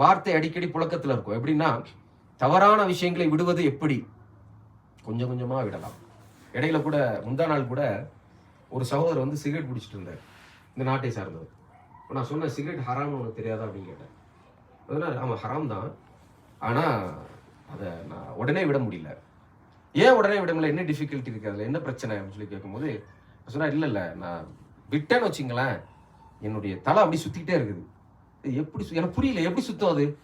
வார்த்தை அடிக்கடி புழக்கத்தில் இருக்கும். எப்படின்னா தவறான விஷயங்களை விடுவது எப்படி? கொஞ்சம் கொஞ்சமாக விடலாம். இடையில கூட முந்தா நாள் கூட ஒரு சகோதரர் வந்து சிகரெட் பிடிச்சிட்டு இருந்தார். இந்த நாட்டை சார்ந்தவர். நான் சொன்ன சிகரெட் ஹராம் உனக்கு தெரியாதா அப்படின்னு கேட்டேன். அதனால் ஆமாம் ஹராம் தான். ஆனால் அதை நான் உடனே விட முடியல. ஏன் உடனே விட முடியல? என்ன டிஃபிகல்ட்டி இருக்குது அதில் என்ன பிரச்சனை அப்படின்னு சொல்லி கேட்கும்போது சொன்னால் இல்லை இல்லை நான் விட்டேன்னு வச்சுங்களேன் என்னுடைய தலை அப்படி சுற்றிக்கிட்டே இருக்குது. எப்படி சு- எனக்கு புரியல எப்படி சுத்தம் அது?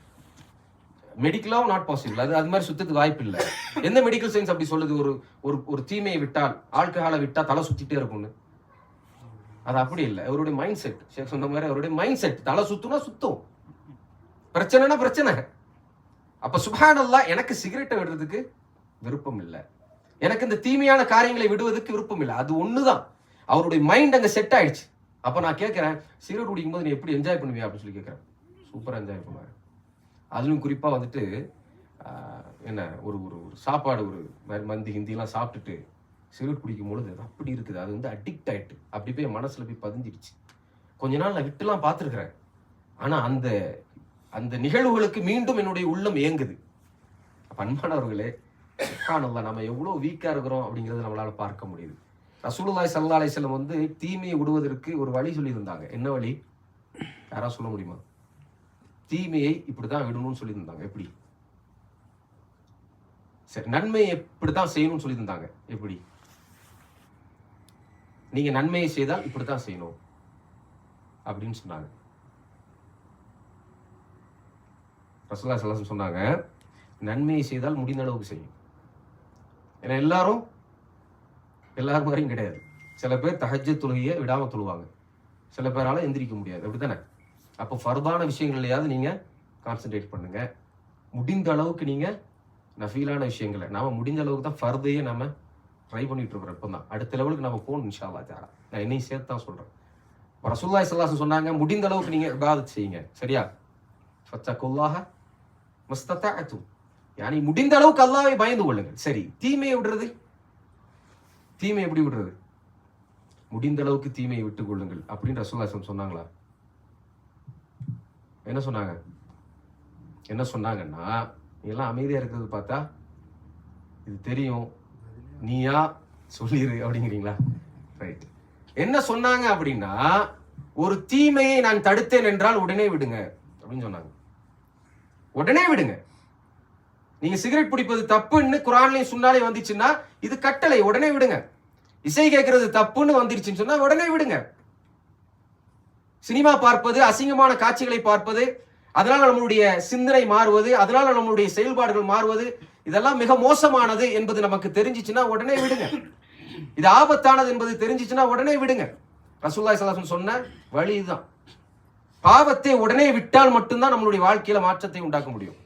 மெடிக்கலாவும் நாட் பாசிபிள் அது அது மாதிரி சுத்தத்துக்கு வாய்ப்பு இல்லை. எந்த மெடிக்கல் சயின்ஸ் அப்படி சொல்லுது? ஒரு ஒரு ஒரு தீமையை விட்டால் ஆல்கஹாலை விட்டால் தலை சுத்திட்டே இருக்கும்னு. அது அப்படி இல்லை. அவருடைய மைண்ட் செட் ஷேக் சொன்ன மாதிரி அவருடைய மைண்ட் செட் தலை சுத்துனா சுத்தும். பிரச்சனைனா பிரச்சனை. அப்ப சுபானல்லா எனக்கு சிகரெட்டை விடுறதுக்கு விருப்பம் இல்லை. எனக்கு இந்த தீமையான காரியங்களை விடுவதற்கு விருப்பம் இல்லை. அது ஒண்ணுதான். அவருடைய மைண்ட் அங்க செட் ஆயிடுச்சு. அப்போ நான் கேட்குறேன் சிகரெட் குடிக்கும்போது நீ எப்படி என்ஜாய் பண்ணுவியா அப்படின்னு சொல்லி கேட்குறேன் சூப்பராக என்ஜாய் பண்ணுவாரு அதுலயும் குறிப்பாக வந்துட்டு என்ன ஒரு ஒரு ஒரு சாப்பாடு ஒரு ம- மந்தி ஹிந்திலாம் சாப்பிட்டுட்டு சிகரெட் குடிக்கும் பொழுது அது அப்படி இருக்குது. அது வந்து அடிக்ட் ஆகிட்டு அப்படி போய் மனசில் போய் பதிஞ்சிடுச்சு. கொஞ்ச நாள் நான் விட்டுலாம் பார்த்துருக்குறேன். ஆனால் அந்த அந்த நிகழ்வுகளுக்கு மீண்டும் என்னுடைய உள்ளம் ஏங்குது. அப்ப அன்பானவர்களே சுப்ஹானல்லாஹ் நம்ம எவ்வளோ வீக்காக இருக்கிறோம் அப்படிங்கிறது நம்மளால் பார்க்க முடியுது. ரசூலுல்லாய் சல்லா அலிஸ்லம் வந்து தீமையை விடுவதற்கு ஒரு வழி சொல்லியிருந்தாங்க. என்ன வழி? யாராவது சொல்ல முடியுமா? தீமையை இப்படிதான் விடணும்னு சொல்லியிருந்தாங்க. எப்படி? சரி நன்மையை இப்படித்தான் செய்யணும்னு சொல்லியிருந்தாங்க. எப்படி? நீங்க நன்மையை செய்தால் இப்படித்தான் செய்யணும் அப்படின்னு சொன்னாங்க. ரசூல்லா சலாசம் சொன்னாங்க நன்மையை செய்தால் முடிந்த அளவுக்கு செய்யும். ஏன்னா எல்லாரும் எல்லார் மாதிரியும் கிடையாது. சில பேர் தகஜ தொழுகையை விடாமல் தொழுவாங்க. சில பேரால் எந்திரிக்க முடியாது. அப்படித்தானே? அப்போ ஃபர்தான விஷயங்கள்லையாவது நீங்கள் கான்சென்ட்ரேட் பண்ணுங்கள் முடிந்த அளவுக்கு நீங்கள் நஃபீலான விஷயங்களை நாம் முடிஞ்ச அளவுக்கு தான் ஃபர்தையே நம்ம ட்ரை பண்ணிட்டு இருக்கிறோம் இப்போ தான் அடுத்த லெவலுக்கு நம்ம போகணும் இன்ஷா தாரா நான் என்னையும் சேர்த்து தான் சொல்கிறேன் ரசூல்லாய் சல்லாசன் சொன்னாங்க முடிந்த அளவுக்கு நீங்கள் இபாதத் செய்யுங்க. சரியா? ஃபத்தகுல்லாஹ மஸ்தத்தாஅத்தும் யானி முடிந்த அளவுக்கு அல்லாவே பயந்து கொள்ளுங்கள். சரி தீமையை விடுறது? தீமை எப்படி விடுறது? முடிந்த அளவுக்கு தீமையை விட்டுக் கொள்ளுங்கள். அப்படின்னு ரசூல்லாசம் சொன்னாங்களா? என்ன சொன்னாங்க? என்ன சொன்னாங்கன்னா நீ எல்லாம் அமைதியா இருக்கிறது பார்த்தா இது தெரியும். நீயா? சொல்லிரு அப்படிங்கிறீங்களா? ரைட் என்ன சொன்னாங்க அப்படின்னா ஒரு தீமையை நான் தடுத்தேன் என்றால் உடனே விடுங்க அப்படின்னு சொன்னாங்க. உடனே விடுங்க. நீங்க சிகரெட் பிடிப்பது தப்புன்னு குரான்லயும் சுன்னாலே வந்துச்சுன்னா இது கட்டளை. உடனே விடுங்க. இசை கேட்கறது தப்புன்னு வந்துருச்சுன்னு சொன்னா உடனே விடுங்க. சினிமா பார்ப்பது அசிங்கமான காட்சிகளை பார்ப்பது அதனால நம்மளுடைய சிந்தனை மாறுவது அதனால நம்மளுடைய செயல்பாடுகள் மாறுவது இதெல்லாம் மிக மோசமானது என்பது நமக்கு தெரிஞ்சிச்சுன்னா உடனே விடுங்க. இது ஆபத்தானது என்பது தெரிஞ்சிச்சுன்னா உடனே விடுங்க. ரசூல்லா சலாசன் சொன்ன வழி இதுதான் பாவத்தை உடனே விட்டால் மட்டும்தான் நம்மளுடைய வாழ்க்கையில மாற்றத்தை உண்டாக்க முடியும்.